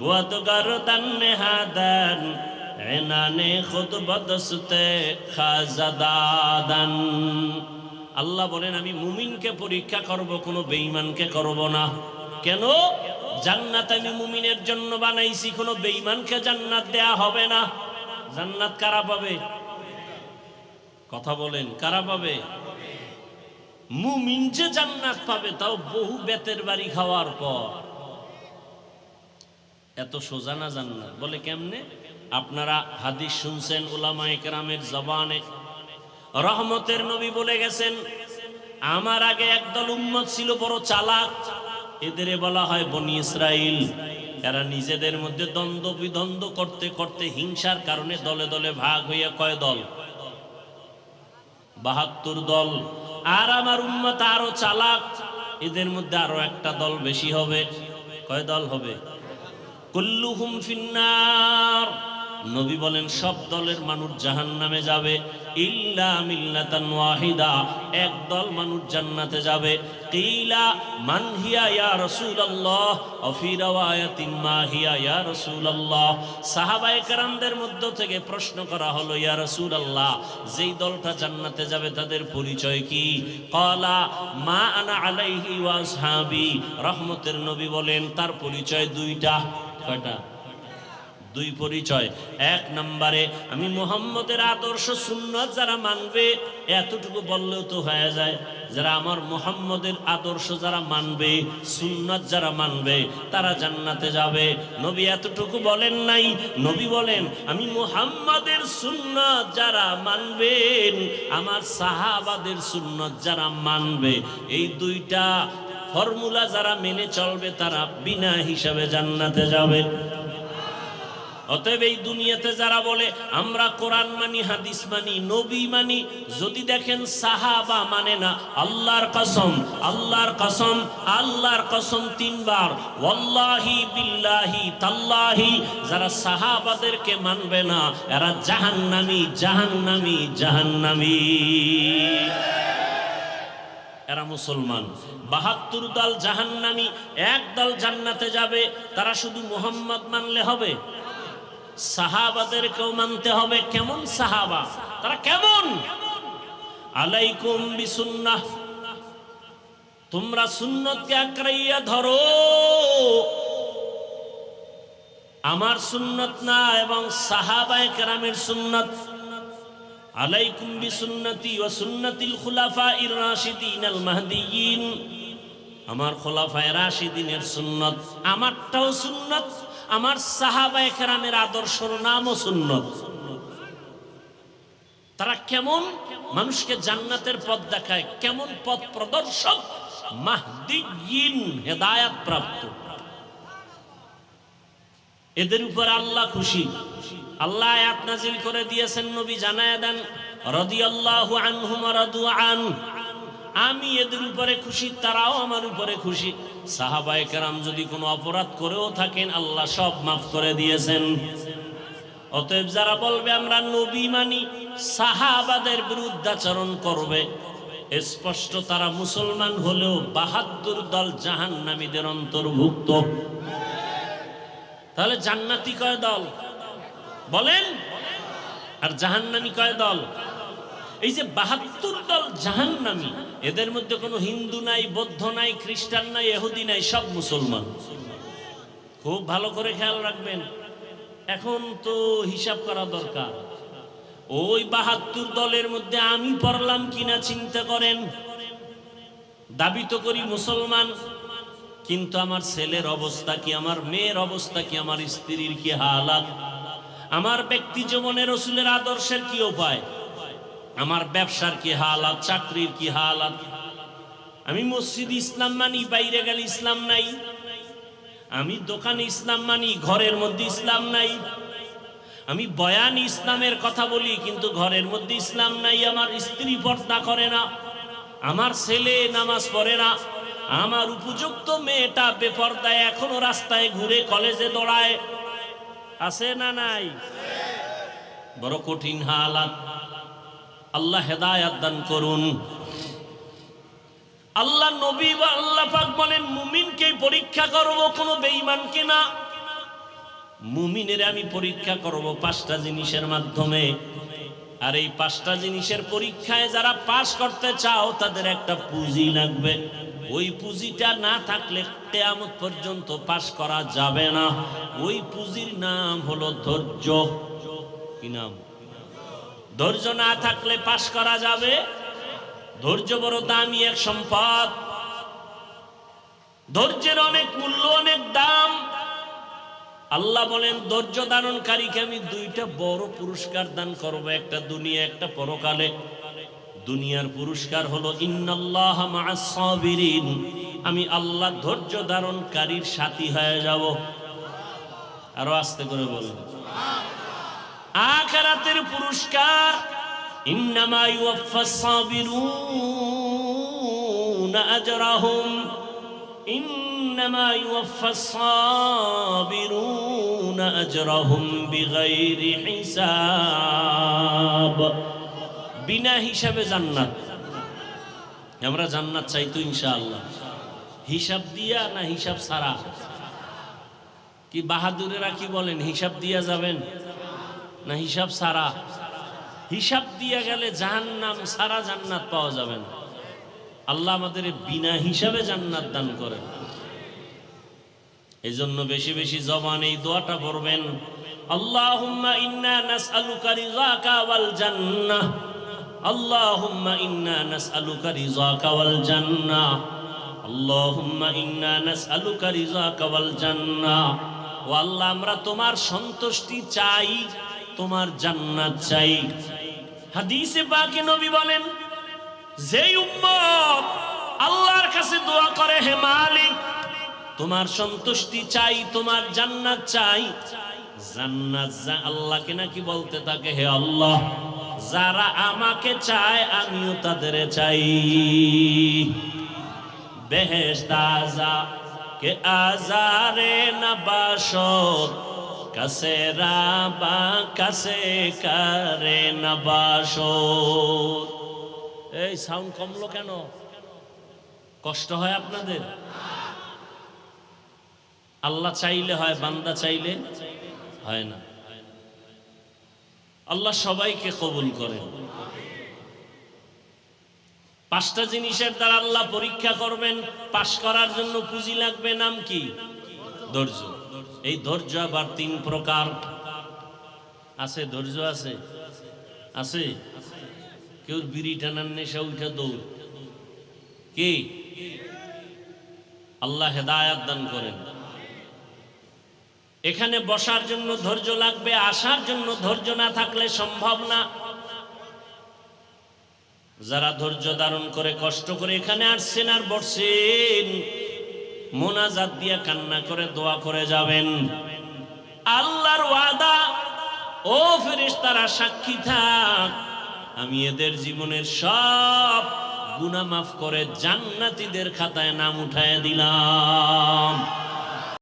গরদান নেহাদান, এনানে খুদ বদসতে খাজাদাদান। আল্লাহ বলেন, আমি মুমিনকে পরীক্ষা করব, কোনো বেঈমানকে করব না। কেন? জান্নাত আমি মুমিনের জন্য বানাইছি, কোনো বেঈমানকে জান্নাত দেয়া হবে না। জান্নাত কারা পাবে? কথা বলেন, কারা পাবে? মুমিন যে জান্নাত পাবে, তাও বহু বেতের বাড়ি খাওয়ার পর। এত সোজা না জান্নাত বলে কেমনে? আপনারা হাদিস শুনছেন ওলামায়ে কেরামের জবানে। রহমতের নবী বলে গেছেন, আমার আগে একদল উম্মত ছিল বড় চালাক। এদের বলা হয় বনি ইসরাইল। এরা নিজেদের মধ্যে দ্বন্দ্ব বিদ্বন্দ্ব করতে করতে হিংসার কারণে দলে দলে ভাগ হইয়া কয় দল? বাহাত্তর দল। আর আমার উম্মত আরও চালাক। এদের মধ্যে আরও একটা দল বেশি হবে। কয় দল হবে? কুল্লুহুম ফিন্নার। নবী বলেন, সব দলের মানুষ জাহান নামে যাবে। ইল্লা মিল্লাতান ওয়াহিদা। এক দল মানুষ জান্নাতে যাবে। কিলা মান হিয়া ইয়া রাসূলুল্লাহ? ও ফি রাওয়ায়াতিন মা হিয়া ইয়া রাসূলুল্লাহ? সাহাবায়ে কেরামদের মধ্য থেকে প্রশ্ন করা হলো, ইয়া রাসূলুল্লাহ, যেই দলটা জান্নাতে যাবে তাদের পরিচয় কি? ক্বালা, মা আনা আলাইহি ওয়া আসহাবি। রহমতের নবী বলেন, তার পরিচয় দুইটা। কয়টা? দুই পরিচয়। এক নম্বরে, আমি মোহাম্মদের আদর্শ সুন্নত যারা মানবে, এতটুকু বললেও তো হয়ে যায়, যারা আমার মোহাম্মদের আদর্শ যারা মানবে, সুন্নত যারা মানবে, তারা জান্নাতে যাবে। নবী এতটুকু বলেন নাই। নবী বলেন, আমি মোহাম্মদের সুন্নত যারা মানবেন আমার সাহাবাদের সুন্নত যারা মানবে। এই দুইটা ফর্মুলা যারা মেনে চলবে তারা বিনা হিসাবে জান্নাতে যাবে। অতএব এই দুনিয়াতে যারা বলে, আমরা কোরআন মানি, হাদিস মানি, নবী মানি, যদি দেখেন সাহাবা মানে না, আল্লাহর কসম আল্লাহর কসম আল্লাহর কসম তিনবার, ওয়াল্লাহি বিল্লাহি তাল্লাহি। যারা সাহাবাদেরকে মানবে না, এরা জাহান্নামি জাহান্নামি জাহান্নামি। এরা মুসলমান, বাহাত্তর দল জাহান্নামি, এক দল জান্নাতে যাবে, তারা শুধু মোহাম্মদ মানলে হবে? সাহাবাদেরকেও মানতে হবে। কেমন সাহাবা? তারা কেমন? আলাইকুম বিসুন্নাহ। তোমরা সুন্নতকে আঁকড়াইয়া ধরো। আমার সুন্নত না, এবং সাহাবায়ে কেরামের সুন্নত আলাইকুম বিসুন্নতি ওয়া সুন্নাতিল খুলাফাইর রাশিদিন আল মাহদিয়িন। আমার খোলাফায়ে রাশিদিনের সুন্নত, আমারটাও সুন্নত, আমার সাহাবায়ে কেরামের আদর্শর নামও সুন্নত। তারা কেমন? মানুষকে জান্নাতের পথ দেখায়, কেমন পথ প্রদর্শক? মাহদিয়িন হেদায়াত প্রাপ্ত এদের উপর আল্লাহ খুশি। আল্লাহ আয়াত নাজিল করে দিয়েছেন, নবী জানায় দেন, রাদিয়াল্লাহু আনহুম আন। আমি এদের উপরে খুশি, তারাও আমার উপরে খুশি। সাহাবায়ে কেরাম যদি কোনো অপরাধ করেও থাকেন, আল্লাহ সব মাফ করে দিয়েছেন। অতএব যারা বলবে, আমরা নবী মানি, সাহাবাদের বিরুদ্ধাচরণ করবে। স্পষ্ট, তারা মুসলমান হলেও বাহাত্তর দল জাহান্নামীদের অন্তর্ভুক্ত। তাহলে জান্নাতি কয় দল? বলেন। আর জাহান্নামী কয় দল? এই যে বাহাত্তর দল জাহান্নামী, এদের মধ্যে কোনো হিন্দু নাই, বৌদ্ধ নাই, খ্রিস্টান নাই এহুদি নাই, সব মুসলমান। খুব ভালো করে খেয়াল রাখবেন। এখন তো হিসাব করা দরকার। ওই বাহাত্তর দলের মধ্যে আমি পড়লাম কিনা চিন্তা করেন। দাবি তো করি মুসলমান। কিন্তু আমার ছেলের অবস্থা কি, আমার মেয়ের অবস্থা কি, আমার স্ত্রীর কি হালাত? আমার ব্যক্তি জীবনে রসুলের আদর্শের কি উপায়? আমার ব্যবসার কি হালাত, চাকরির কি হালাত? আমি মসজিদ ইসলাম মানি, বাইরে গেলে ইসলাম নাই। আমি দোকানে ইসলাম মানি, ঘরের মধ্যে ইসলাম নাই। আমি বয়ান ইসলামের কথা বলি, কিন্তু ঘরের মধ্যে ইসলাম নাই, আমার স্ত্রী পর্দা করে না, আমার ছেলে নামাজ পড়ে না। আমার উপযুক্ত মেয়েটা বেপর্দায় এখনও রাস্তায় ঘুরে কলেজে দৌড়ায়। আছে না নাই? বড় কঠিন হালাত। আল্লাহ হেদায়াত দান করুন। আল্লাহ নবী বা আল্লাহ পাক বলেন, মুমিনকে পরীক্ষা করব, কোনো বেঈমানকে না মুমিনের আমি পরীক্ষা করব পাঁচটা জিনিসের মাধ্যমে। আর এই পাঁচটা জিনিসের পরীক্ষায় যারা পাশ করতে চাও, তাদের একটা পুঁজি লাগবে। ওই পুঁজিটা না থাকলে কেয়ামত পর্যন্ত পাশ করা যাবে না। ওই পুঁজির নাম হলো ধৈর্য। কি নাম? ধৈর্য না থাকলে পাশ করা যাবে? ধৈর্য বড় দামি এক সম্পদ। ধৈর্যের অনেক মূল্য, অনেক দাম। আল্লাহ বলেন, ধৈর্য ধারণকারীকে আমি দুইটা বড় পুরস্কার দান করব, একটা দুনিয়া, একটা পরকালে। দুনিয়ার পুরস্কার হলো ইন্নাল্লাহ মা'আস সাবিরিন আমি আল্লাহ ধৈর্য ধারণকারীর সাথী হয়ে যাব আরো আস্তে করে বলুন আখিরাতের পুরস্কার ইন্নামা ইউয়াফাস সাবিরুনা আজরাহুম إنما يوفى الصابرون أجرهم بغير حساب বিনা হিসাবে জান্নাত। আমরা জান্নাত চাই তো ইনশাআল্লাহ। হিসাব দিয়া না হিসাব ছাড়া? কি বাহাদুরেরা কি বলেন, হিসাব দিয়া যাবেন না হিসাব ছাড়া? হিসাব দিয়া গেলে জাহান্নাম সারা জান্নাত পাওয়া যাবে না। আল্লাহ আমাদের বিনা হিসাবে জান্নাত দান করেন। এই জন্য বেশি বেশি জবান এই দোয়াটা পড়বেন, আল্লাহুম্মা ইন্না নাসআলুকা রিযাকা ওয়াল জান্নাহ। নাসআলুকা রিযাকা ওয়াল জান্নাহ। আল্লাহুম্মা ইন্না নাসআলুকা রিযাকা ওয়াল জান্নাহ। ও আল্লাহ, আমরা তোমার সন্তুষ্টি চাই, তোমার জান্নাত চাই। হাদিসে বাকি নবী বলেন, যেই আল্লাহর কাছে দোয়া করে, হে মালিক, তোমার সন্তুষ্টি চাই, তোমার জান্নাত চাই। জান্নাত আল্লাহকে নাকি বলতে থাকে, হে আল্লাহ। যারা আমাকে চায়, আমিও তাদের চাই। বেহেশত আজা কে আজারে না বাসত কাছে রাবা, কাছে কারে না বাসত এই সাউন্ড কমলো কেন? কষ্ট হয় আপনাদের? আল্লাহ চাইলে হয়, বান্দা চাইলে হয় না। আল্লাহ সবাইকে কবুল করেন পাঁচটা জিনিসের দ্বারা আল্লাহ পরীক্ষা করবেন, পাশ করার জন্য পুঁজি লাগবে, নাম কি? ধৈর্য। এই ধৈর্য আবার তিন প্রকার। আছে, ধৈর্য আছে? আছে? কেউ বিড়ি টানার নেশা উঠা দৌড়। কি? আল্লাহ হেদায়াত দান করেন। এখানে বসার জন্য ধৈর্য লাগবে, আসার জন্য ধৈর্য না থাকলে সম্ভব না। যারা ধৈর্য ধারণ করে, কষ্ট করে এখানে আসছেন আর বসছেন, মোনাজাত দিয়ে কান্না করে দোয়া করে যাবেন। আল্লাহর ওয়াদা, ও ফেরেশ তারা সাক্ষী থাক, আমি এদের জীবনের সব গুনাহ মাফ করে জান্নাতীদের খাতায় নাম উঠায় দিলাম।